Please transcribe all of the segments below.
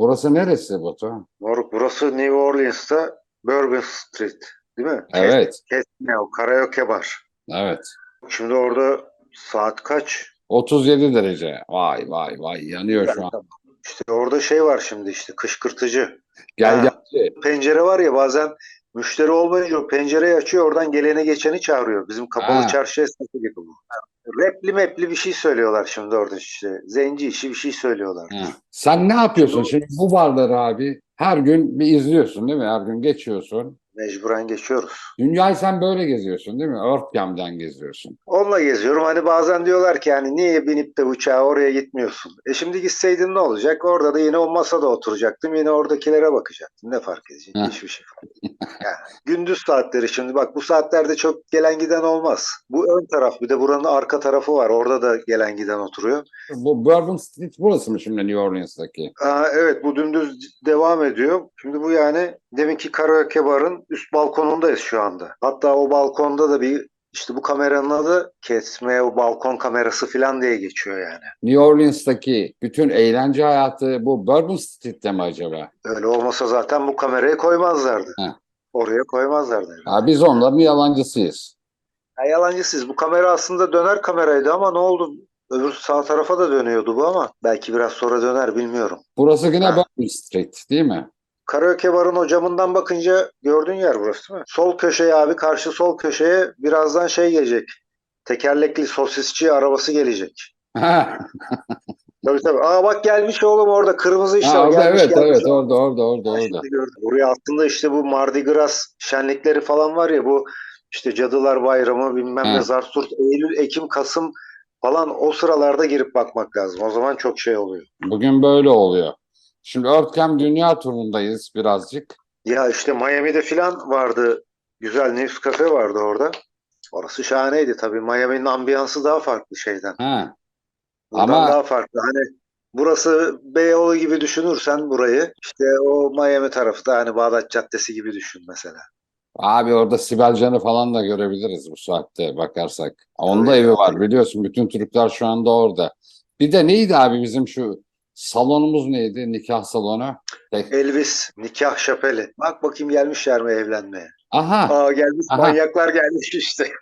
Burası neresi Batu? Moruk burası New Orleans'ta Bourbon Street değil mi? Evet. Kesmiyor, karaoke bar. Evet. Şimdi orada saat kaç? 37 derece. Vay vay vay yanıyor şu an. İşte orada şey var şimdi işte kışkırtıcı. Gel Ha. gel. Pencere var ya bazen müşteri olmayınca o pencereyi açıyor oradan geleni geçeni çağırıyor. Bizim kapalı Ha. çarşı esnafı gibi bu. Repli mepli bir şey söylüyorlar şimdi orada işte. Zenci işi bir şey söylüyorlar. Ha. Sen ne yapıyorsun şimdi bu barları abi? Her gün bir izliyorsun değil mi? Her gün geçiyorsun. Mecburen geçiyoruz. Dünyayı sen böyle geziyorsun değil mi? Earthcam'den geziyorsun. Onunla geziyorum. Hani bazen diyorlar ki hani niye binip de uçağa oraya gitmiyorsun? E şimdi gitseydin ne olacak? Orada da yine o masada oturacaktım. Yine oradakilere bakacaktım. Ne fark edecek? Hiçbir şey fark. Yani gündüz saatleri şimdi bak bu saatlerde çok gelen giden olmaz. Bu ön taraf bir de buranın arka tarafı var. Orada da gelen giden oturuyor. Bu Bourbon Street burası mı şimdi New Orleans'taki? Aa, evet bu dümdüz devam ediyor. Şimdi bu yani deminki karaoke barın üst balkonundayız şu anda. Hatta o balkonda da bir işte bu kameranın adı kesme o balkon kamerası falan diye geçiyor yani. New Orleans'taki bütün eğlence hayatı bu Bourbon Street'te mi acaba? Öyle olmasa zaten bu kamerayı koymazlardı. Heh. Oraya koymazlardı. Ha, biz onların yalancısıyız. Ya yalancısız. Bu kamera aslında döner kameraydı ama ne oldu? Öbür sağ tarafa da dönüyordu bu ama belki biraz sonra döner bilmiyorum. Burası yine Ha. Bourbon Street değil mi? Karaoke barın o camından bakınca gördüğün yer burası değil mi? Sol köşeye abi karşı sol köşeye birazdan şey gelecek. Tekerlekli sosisçi arabası gelecek. Tabii tabii. Aa bak gelmiş oğlum orada kırmızı işte. ha, orada, gelmiş, evet gelmiş. evet orada orada orada orada. Buraya aslında işte bu Mardi Gras şenlikleri falan var ya bu işte Cadılar Bayramı bilmem ne. Zarsurt Eylül, Ekim, Kasım falan o sıralarda girip bakmak lazım. O zaman çok şey oluyor. Bugün böyle oluyor. Şimdi Earthcam dünya turundayız birazcık. Ya işte Miami'de falan vardı. Güzel News Cafe vardı orada. Orası şahaneydi tabii. Miami'nin ambiyansı daha farklı şeyden. Ha. Buradan Ama- daha farklı. Hani burası Beyoğlu gibi düşünürsen burayı işte o Miami tarafı da hani Bağdat Caddesi gibi düşün mesela. Abi orada Sibel Can'ı falan da görebiliriz bu saatte bakarsak. Onda Tabii. evi var biliyorsun. Bütün Türkler şu anda orada. Bir de neydi abi bizim şu salonumuz neydi? Nikah salonu. Tek- Elvis nikah şapeli. Bak bakayım gelmişler mi evlenmeye? Aha. Aa gelmiş Aha. manyaklar gelmiş işte.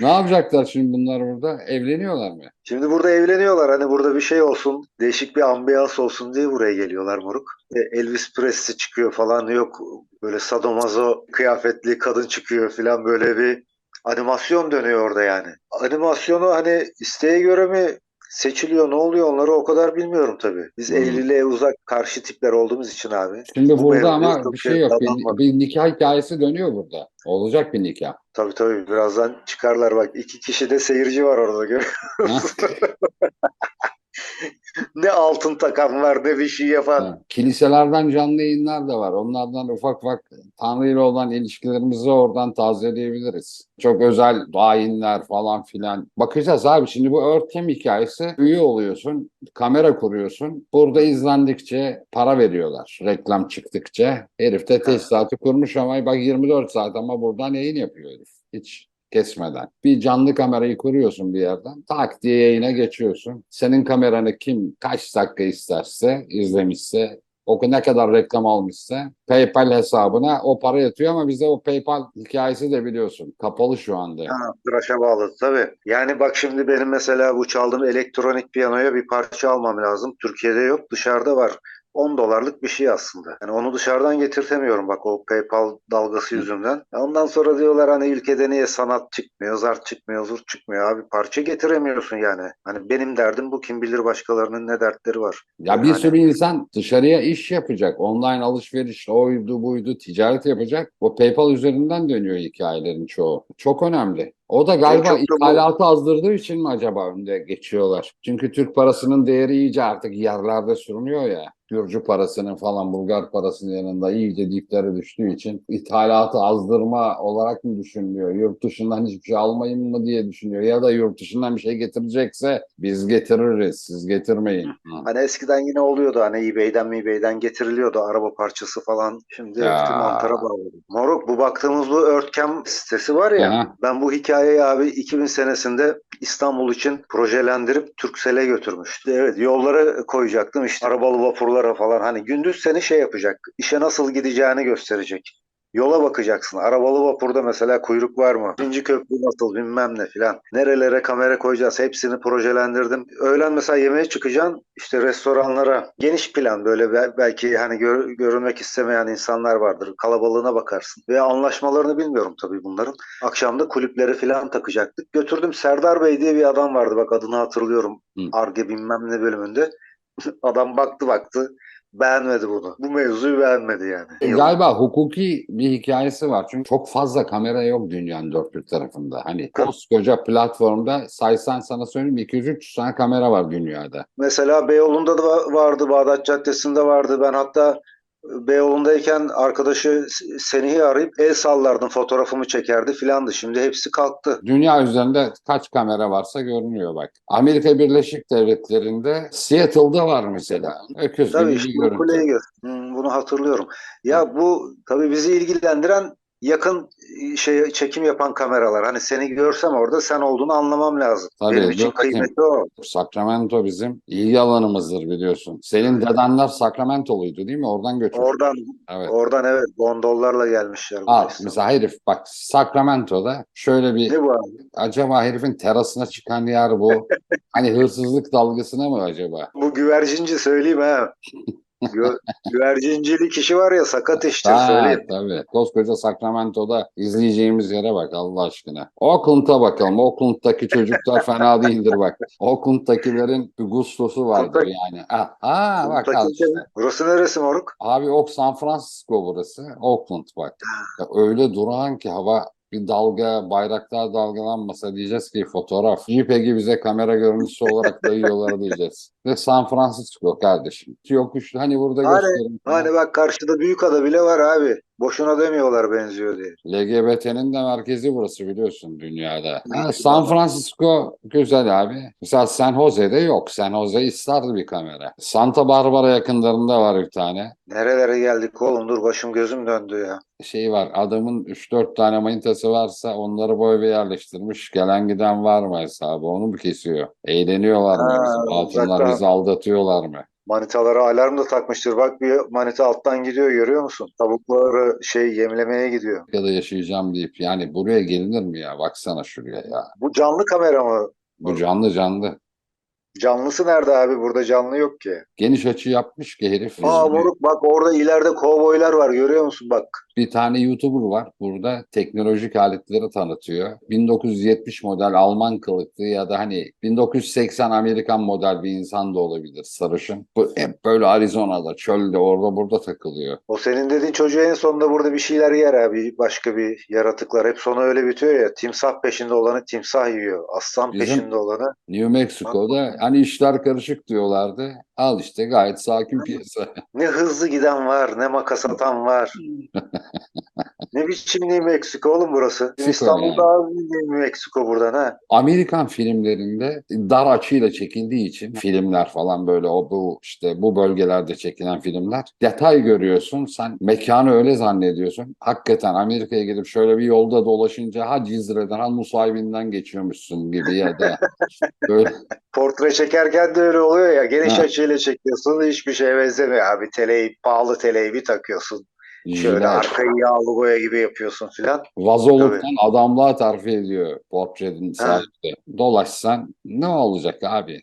Ne yapacaklar şimdi bunlar burada? Evleniyorlar mı? Şimdi burada evleniyorlar. Hani burada bir şey olsun, değişik bir ambiyans olsun diye buraya geliyorlar moruk. E, Elvis Presley çıkıyor falan yok. Böyle sadomazo kıyafetli kadın çıkıyor falan böyle bir animasyon dönüyor orada yani. Animasyonu hani isteğe göre mi seçiliyor ne oluyor onları o kadar bilmiyorum tabii. Biz Hmm. evliliğe uzak karşı tipler olduğumuz için abi. Şimdi Bu burada ama bir şey yok. dadanmadık. Bir, bir nikah hikayesi dönüyor burada. Olacak bir nikah. Tabii tabii birazdan çıkarlar bak iki kişi de seyirci var orada görüyor Ha? musun? ne altın takan var ne bir şey yapan. Ha. Kiliselerden canlı yayınlar da var. Onlardan ufak ufak Tanrı ile olan ilişkilerimizi oradan tazeleyebiliriz. Çok özel ayinler falan filan. Bakacağız abi şimdi bu Earthcam hikayesi üye oluyorsun, kamera kuruyorsun. Burada izlendikçe para veriyorlar. Reklam çıktıkça. Herif de tesisatı kurmuş ama bak 24 saat ama buradan yayın yapıyor herif. Hiç kesmeden. Bir canlı kamerayı kuruyorsun bir yerden. Tak diye yayına geçiyorsun. Senin kameranı kim kaç dakika isterse izlemişse o ne kadar reklam almışsa PayPal hesabına o para yatıyor ama bize o PayPal hikayesi de biliyorsun. Kapalı şu anda. Ha, tıraşa bağlı tabii. Yani bak şimdi benim mesela bu çaldığım elektronik piyanoya bir parça almam lazım. Türkiye'de yok dışarıda var. 10 dolarlık bir şey aslında. Yani onu dışarıdan getirtemiyorum bak o PayPal dalgası yüzünden. Ondan sonra diyorlar hani ülkede niye sanat çıkmıyor, zart çıkmıyor, zurt çıkmıyor abi. Parça getiremiyorsun yani. Hani benim derdim bu kim bilir başkalarının ne dertleri var. Ya bir sürü insan dışarıya iş yapacak. Online alışveriş, oydu buydu, ticaret yapacak. O PayPal üzerinden dönüyor hikayelerin çoğu. Çok önemli. O da galiba çok bu- ithalatı azdırdığı için mi acaba önde geçiyorlar? Çünkü Türk parasının değeri iyice artık yerlerde sürünüyor ya. Gürcü parasının falan Bulgar parasının yanında iyice diplere düştüğü için ithalatı azdırma olarak mı düşünülüyor? Yurt dışından hiçbir şey almayın mı diye düşünüyor. Ya da yurt dışından bir şey getirecekse biz getiririz, siz getirmeyin. Hani eskiden yine oluyordu hani eBay'den eBay'den getiriliyordu araba parçası falan. Şimdi Ya. mantara bağladı. Moruk bu baktığımız bu Earthcam sitesi var ya Aha. ben bu hikayeyi abi 2000 senesinde İstanbul için projelendirip Türksel'e götürmüştü. Evet yollara koyacaktım işte arabalı vapurlara falan. Hani gündüz seni şey yapacak. işe nasıl gideceğini gösterecek. Yola bakacaksın. Arabalı vapurda mesela kuyruk var mı? İkinci köprü nasıl bilmem ne filan. Nerelere kamera koyacağız hepsini projelendirdim. Öğlen mesela yemeğe çıkacaksın işte restoranlara. Geniş plan böyle bel- belki hani gör- görünmek istemeyen insanlar vardır. Kalabalığına bakarsın. Ve anlaşmalarını bilmiyorum tabii bunların. Akşamda kulüpleri filan takacaktık. Götürdüm Serdar Bey diye bir adam vardı bak adını hatırlıyorum. Arge bilmem ne bölümünde. adam baktı baktı beğenmedi bunu. Bu mevzuyu beğenmedi yani. E, Galiba hukuki bir hikayesi var. Çünkü çok fazla kamera yok dünyanın dört bir tarafında. Hani koskoca platformda saysan sana söyleyeyim 200-300 tane kamera var dünyada. Mesela Beyoğlu'nda da va- vardı, Bağdat Caddesi'nde vardı. Ben hatta Beyoğlu'ndayken arkadaşı Senih'i arayıp el sallardım, fotoğrafımı çekerdi filandı. Şimdi hepsi kalktı. Dünya üzerinde kaç kamera varsa görünüyor bak. Amerika Birleşik Devletleri'nde Seattle'da var mesela. Öküz Tabii gibi işte bir görüntü. bunu hatırlıyorum. Ya bu tabii bizi ilgilendiren yakın e, şey çekim yapan kameralar. Hani seni görsem orada sen olduğunu anlamam lazım. Tabii, Benim için kıymeti o. Sacramento bizim ilgi alanımızdır biliyorsun. Senin dedenler Sacramento'luydu değil mi? Oradan göçmüş. Oradan Evet. oradan evet gondollarla gelmişler. İstanbul'a. mesela herif bak Sacramento'da şöyle bir Ne bu abi? acaba herifin terasına çıkan yer bu. hani hırsızlık dalgasına mı acaba? Bu güvercinci söyleyeyim ha. Gü- güvercincili kişi var ya sakat iştir Ha, söyleyeyim. tabii. Koskoca Sacramento'da izleyeceğimiz yere bak Allah aşkına. Oakland'a bakalım. Oakland'daki çocuklar fena değildir bak. Oakland'dakilerin bir gustosu vardır yani. Ha, ha bak işte. Burası neresi moruk? Abi ok San Francisco burası. Oakland bak. Ya öyle durağan ki hava bir dalga, bayraklar dalgalanmasa diyeceğiz ki fotoğraf. JPEG'i bize kamera görüntüsü olarak dayıyorlar diyeceğiz. Ve San Francisco kardeşim. Yokuşlu hani burada Hani- gösterim. Hani bak karşıda büyük ada bile var abi. Boşuna demiyorlar benziyor diye. LGBT'nin de merkezi burası biliyorsun dünyada. Ha, San Francisco güzel abi. Mesela San Jose'de yok. San Jose isterdi bir kamera. Santa Barbara yakınlarında var bir tane. Nerelere geldik oğlum dur başım gözüm döndü ya. Şey var adamın 3-4 tane manitası varsa onları bu eve yerleştirmiş. Gelen giden var mı hesabı onu mu kesiyor? Eğleniyorlar mı? Uzaktan. Bizi aldatıyorlar mı? Manitalara alarm da takmıştır. Bak bir manita alttan gidiyor görüyor musun? Tavukları şey yemlemeye gidiyor. Ya da yaşayacağım deyip yani buraya gelinir mi ya? Baksana şuraya ya. Bu canlı kamera mı? Bu canlı canlı. Canlısı nerede abi? Burada canlı yok ki. Geniş açı yapmış ki herif. Aa moruk bak orada ileride kovboylar var görüyor musun bak. Bir tane YouTuber var burada teknolojik aletleri tanıtıyor. 1970 model Alman kılıklı ya da hani 1980 Amerikan model bir insan da olabilir sarışın. Bu hep böyle Arizona'da, çölde, orada burada takılıyor. O senin dediğin çocuğu en sonunda burada bir şeyler yer abi. Başka bir yaratıklar. Hep sonu öyle bitiyor ya. Timsah peşinde olanı timsah yiyor. Aslan Bizim- peşinde olanı. New Mexico'da hani işler karışık diyorlardı. Al işte gayet sakin piyasa. Ne hızlı giden var, ne makas atan var. ne biçim New Mexico oğlum burası? İstanbul daha New Mexico buradan ha. Amerikan filmlerinde dar açıyla çekildiği için filmler falan böyle o bu işte bu bölgelerde çekilen filmler detay görüyorsun sen mekanı öyle zannediyorsun. Hakikaten Amerika'ya gidip şöyle bir yolda dolaşınca ha Cizre'den ha Nusaybin'den geçiyormuşsun gibi ya da böyle Portre çekerken de öyle oluyor ya. Geniş Ha. açıyla çekiyorsun. Hiçbir şeye benzemiyor abi. Teleyi, pahalı teleyi bir takıyorsun. Şöyle jilet, arkayı yağlı boya gibi yapıyorsun filan. vazoluktan adamlığa terfi ediyor portrenin sahibi. Dolaşsan ne olacak abi?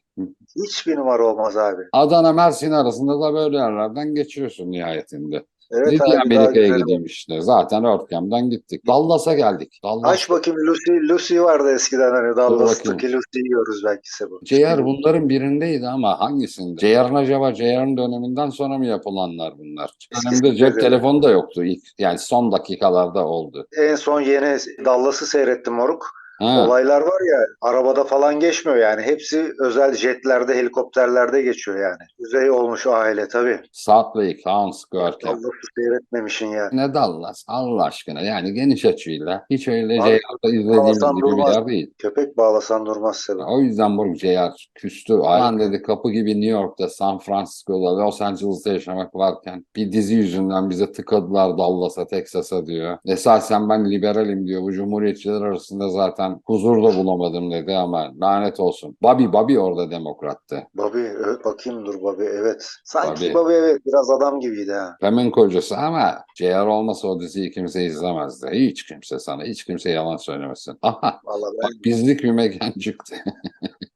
Hiçbir numara olmaz abi. Adana Mersin arasında da böyle yerlerden geçiyorsun nihayetinde. Evet daha Amerika'ya güzel. gideyim işte. Zaten Örkem'den gittik. Dallas'a geldik. Dallas. Aç bakayım Lucy. Lucy vardı eskiden hani. Dallas'taki Lucy'yi yiyoruz belki Sebo. JR bunların birindeydi ama hangisinde? JR'ın acaba JR'ın döneminden sonra mı yapılanlar bunlar? Dönemde cep telefonu da yoktu. İlk, yani son dakikalarda oldu. En son yeni Dallas'ı seyrettim moruk. Ha, Olaylar var ya arabada falan geçmiyor yani. Hepsi özel jetlerde, helikopterlerde geçiyor yani. Düzey olmuş aile tabii. Salt Lake, Hans Görkem. Dallas'ı seyretmemişsin ya. Ne Dallas Allah aşkına yani geniş açıyla hiç öyle Abi, JR'da izlediğimiz gibi bir Durmaz. yer değil. Köpek bağlasan durmaz Sebo. O yüzden bu JR küstü. Aynen dedi kapı gibi New York'ta, San Francisco'da, Los Angeles'ta yaşamak varken bir dizi yüzünden bize tıkadılar Dallas'a, Texas'a diyor. Esasen ben liberalim diyor. Bu cumhuriyetçiler arasında zaten ben huzur da bulamadım dedi ama lanet olsun. Bobby, Bobby orada demokrattı. Bobby, bakayım dur Bobby, evet. Sanki Bobby. Bobby evet biraz adam gibiydi ha. Pam'ın kocası ama JR olmasa o diziyi kimse izlemezdi. Hiç kimse sana, hiç kimse yalan söylemesin. Aha, Vallahi bak bizlik bir mekan çıktı.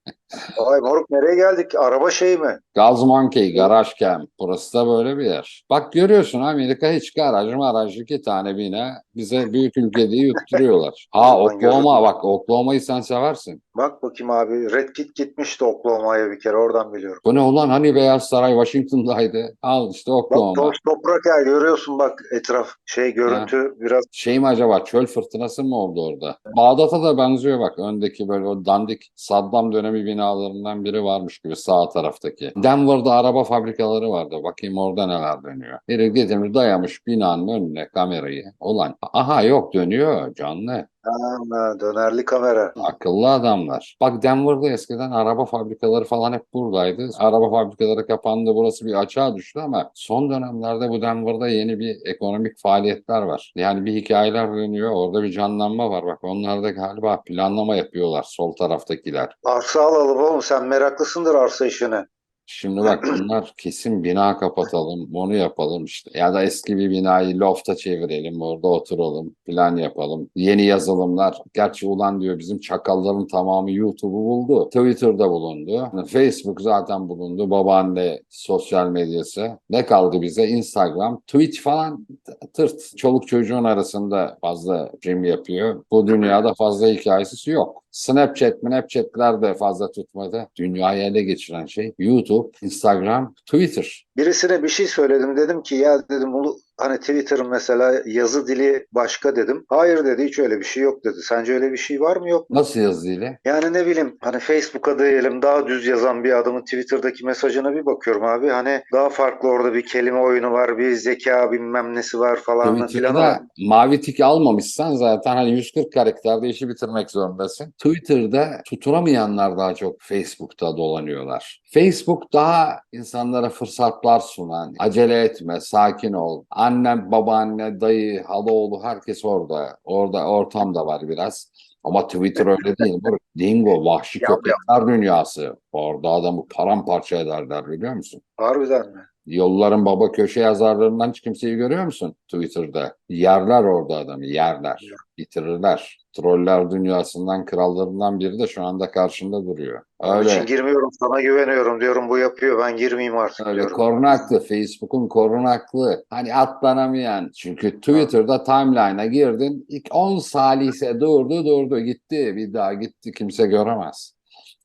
Ay moruk nereye geldik? Araba şey mi? Gaz Monkey, Garaj Camp. Burası da böyle bir yer. Bak görüyorsun Amerika hiç garaj maraj iki tane bina bize büyük ülke diye yutturuyorlar. Ha Oklahoma bak Oklahoma'yı sen seversin. Bak bakayım abi. Red Kit gitmişti Oklahoma'ya bir kere oradan biliyorum. Bu ne ulan hani Beyaz Saray Washington'daydı. Al işte Bak Oklahoma. toz toprak ya görüyorsun bak etraf şey görüntü biraz Şey mi acaba çöl fırtınası mı oldu orada? Bağdat'a da benziyor bak öndeki böyle o dandik Saddam dönemi binalarından biri varmış gibi sağ taraftaki. Denver'da araba fabrikaları vardı. Bakayım orada neler dönüyor. Biri getirmiş dayamış binanın önüne kamerayı. Ulan aha yok dönüyor canlı. Ha, dönerli kamera. Akıllı adamlar. Bak Denver'da eskiden araba fabrikaları falan hep buradaydı. Araba fabrikaları kapandı. Burası bir açığa düştü ama son dönemlerde bu Denver'da yeni bir ekonomik faaliyetler var. Yani bir hikayeler dönüyor. Orada bir canlanma var. Bak onlar da galiba planlama yapıyorlar sol taraftakiler. Arsa alalım oğlum sen meraklısındır arsa işine. Şimdi bak bunlar kesin bina kapatalım, onu yapalım işte. Ya da eski bir binayı lofta çevirelim, orada oturalım, plan yapalım. Yeni yazılımlar. Gerçi ulan diyor bizim çakalların tamamı YouTube'u buldu. Twitter'da bulundu. Facebook zaten bulundu. Babaanne sosyal medyası. Ne kaldı bize? Instagram, Twitch falan tırt. Çoluk çocuğun arasında fazla prim yapıyor. Bu dünyada fazla hikayesi yok. Snapchat, Snapchat'ler de fazla tutmadı. Dünyayı ele geçiren şey YouTube, Instagram, Twitter. Birisine bir şey söyledim dedim ki ya dedim hani Twitter'ın mesela yazı dili başka dedim. Hayır dedi hiç öyle bir şey yok dedi. Sence öyle bir şey var mı yok mu? Nasıl yazıyla? Yani ne bileyim hani Facebook'a diyelim daha düz yazan bir adamın Twitter'daki mesajına bir bakıyorum abi. Hani daha farklı orada bir kelime oyunu var, bir zeka bilmem nesi var falan filan. Twitter'da mavi tik almamışsan zaten hani 140 karakterde işi bitirmek zorundasın. Twitter'da tutunamayanlar daha çok Facebook'ta dolanıyorlar. Facebook daha insanlara fırsatlar sunan, acele etme, sakin ol. Annem, babaanne, dayı, halaoğlu herkes orada. Orada ortam da var biraz. Ama Twitter öyle değil. Dingo, vahşi köpekler dünyası. Orada adamı paramparça ederler biliyor musun? Harbiden mi? Yolların baba köşe yazarlarından hiç kimseyi görüyor musun Twitter'da? Yerler orada adamı, yerler. Bitirirler. Troller dünyasından, krallarından biri de şu anda karşında duruyor. Onun için Öyle, girmiyorum sana güveniyorum diyorum bu yapıyor ben girmeyeyim artık öyle diyorum. korunaklı. Facebook'un korunaklı. Hani atlanamayan. Çünkü Twitter'da timeline'a girdin. ilk 10 salise durdu durdu gitti. Bir daha gitti kimse göremez.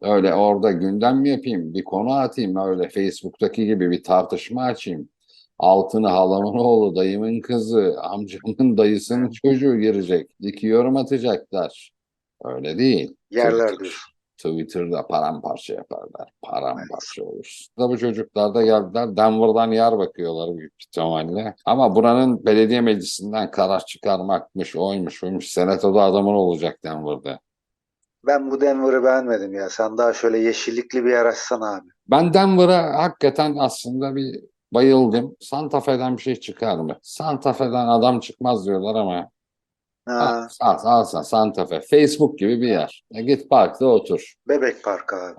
Öyle orada gündem mi yapayım, bir konu atayım öyle Facebook'taki gibi bir tartışma açayım. Altını halamın oğlu, dayımın kızı, amcamın dayısının çocuğu girecek. İki yorum atacaklar. Öyle değil. Yerler Twitter. Twitter'da paramparça yaparlar. Paramparça olur. Da bu çocuklar da geldiler. Denver'dan yer bakıyorlar büyük ihtimalle. Ama buranın belediye meclisinden karar çıkarmakmış, oymuş, oymuş. Senatoda adamın olacak Denver'da. Ben bu Denver'ı beğenmedim ya. Sen daha şöyle yeşillikli bir yer açsana abi. Ben Denver'a hakikaten aslında bir bayıldım. Santa Fe'den bir şey çıkar mı? Santa Fe'den adam çıkmaz diyorlar ama Ha, al, al, alsan Santa Fe. Facebook gibi bir yer. E git parkta otur. Bebek Parkı abi.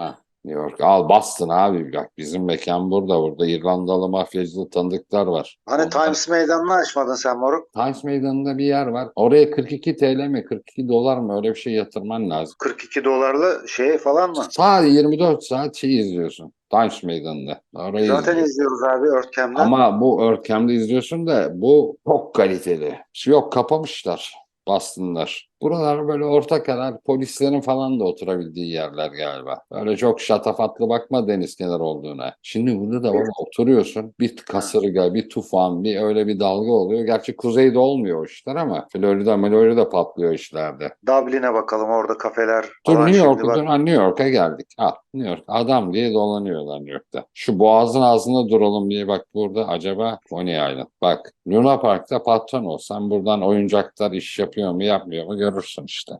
New York. Al Boston abi. Bak bizim mekan burada. Burada İrlandalı mafyacılı tanıdıklar var. Hani Onlar- Times Meydanı'nı açmadın sen moruk. Times Meydanı'nda bir yer var. Oraya 42 TL mi 42 dolar mı öyle bir şey yatırman lazım. 42 dolarla şey falan mı? Sadece 24 saat şey izliyorsun. Times Meydanı'nda. Orayı Zaten izliyorsun. izliyoruz abi Örtkem'den. Ama bu Örkem'de izliyorsun da bu çok kaliteli. Yok kapamışlar. Bastınlar. Buralar böyle orta karar polislerin falan da oturabildiği yerler galiba. Böyle çok şatafatlı bakma deniz kenarı olduğuna. Şimdi burada da baba oturuyorsun. Bir kasırga, bir tufan, bir öyle bir dalga oluyor. Gerçi kuzeyde olmuyor o işler ama Florida, Florida patlıyor işlerde. Dublin'e bakalım orada kafeler Dur New York'a. Ha, New York'a geldik. Al New York. Adam diye dolanıyorlar New York'ta. Şu boğazın ağzında duralım diye bak burada acaba Coney Island. Bak Luna Park'ta patron olsan buradan oyuncaklar iş yapıyor mu yapmıyor mu görürsün işte.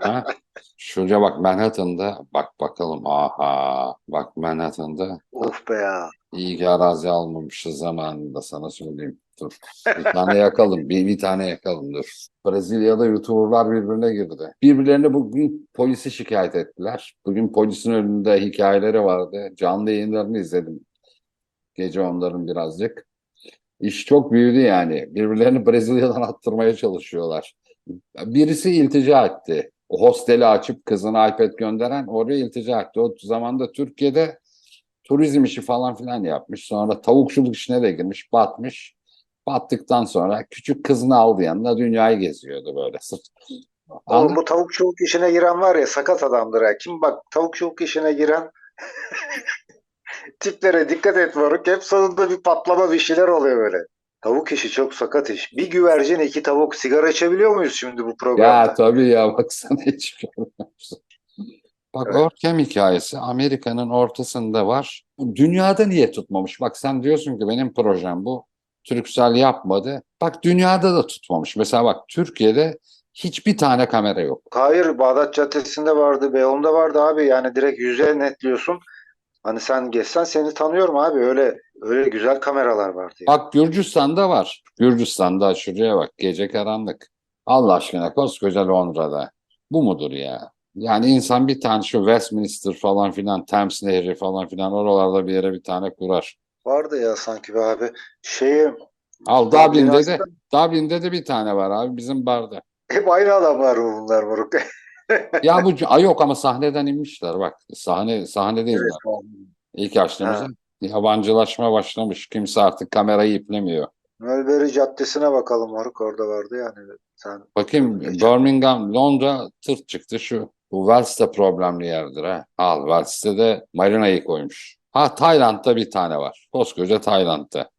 ha? Şuraya bak Manhattan'da bak bakalım aha bak Manhattan'da Of be ya. iyi ki arazi almamışız zamanında sana söyleyeyim. Dur. Bir tane yakalım. Bir, bir tane yakalım dur. Brezilya'da YouTuber'lar birbirine girdi. Birbirlerine bugün polisi şikayet ettiler. Bugün polisin önünde hikayeleri vardı. Canlı yayınlarını izledim. Gece onların birazcık. İş çok büyüdü yani. Birbirlerini Brezilya'dan attırmaya çalışıyorlar. Birisi iltica etti. O hosteli açıp kızına iPad gönderen oraya iltica etti. O zaman da Türkiye'de turizm işi falan filan yapmış. Sonra tavukçuluk işine de girmiş, batmış. Battıktan sonra küçük kızını aldı yanına dünyayı geziyordu böyle. Oğlum bu tavukçuluk işine giren var ya sakat adamdır ha. Kim bak tavukçuluk işine giren tiplere dikkat et moruk. Hep sonunda bir patlama bir şeyler oluyor böyle. Tavuk işi çok sakat iş. Bir güvercin iki tavuk sigara içebiliyor muyuz şimdi bu programda? Ya tabii ya baksana hiç. Bak Evet. Orkem hikayesi Amerika'nın ortasında var. Dünyada niye tutmamış? Bak sen diyorsun ki benim projem bu. Türksel yapmadı. Bak dünyada da tutmamış. Mesela bak Türkiye'de hiçbir tane kamera yok. Hayır Bağdat Caddesi'nde vardı, Beyoğlu'nda vardı abi. Yani direkt yüze netliyorsun. Hani sen geçsen seni tanıyorum abi. Öyle öyle güzel kameralar vardı. ya. Bak Gürcistan'da var. Gürcistan'da şuraya bak gece karanlık. Allah aşkına koskoca Londra'da. Bu mudur ya? Yani insan bir tane şu Westminster falan filan, Thames Nehri falan filan oralarda bir yere bir tane kurar. Vardı ya sanki be abi. Şeyi Al Dublin Dublin'de de Dublin'de de bir tane var abi bizim barda. hep aynı adamlar bunlar moruk? Ya bu ay yok ama sahneden inmişler bak. Sahne sahnedeyiz. Evet. İlk açtığımızda yabancılaşma başlamış. Kimse artık kamerayı iplemiyor. Mulberry Caddesi'ne bakalım moruk orada vardı yani. Sen Bakayım Birmingham, Londra tırt çıktı şu. Bu Wells de problemli yerdir ha. Al Wells'te de marinayı koymuş. Ha Tayland'da bir tane var. Koskoca Tayland'da.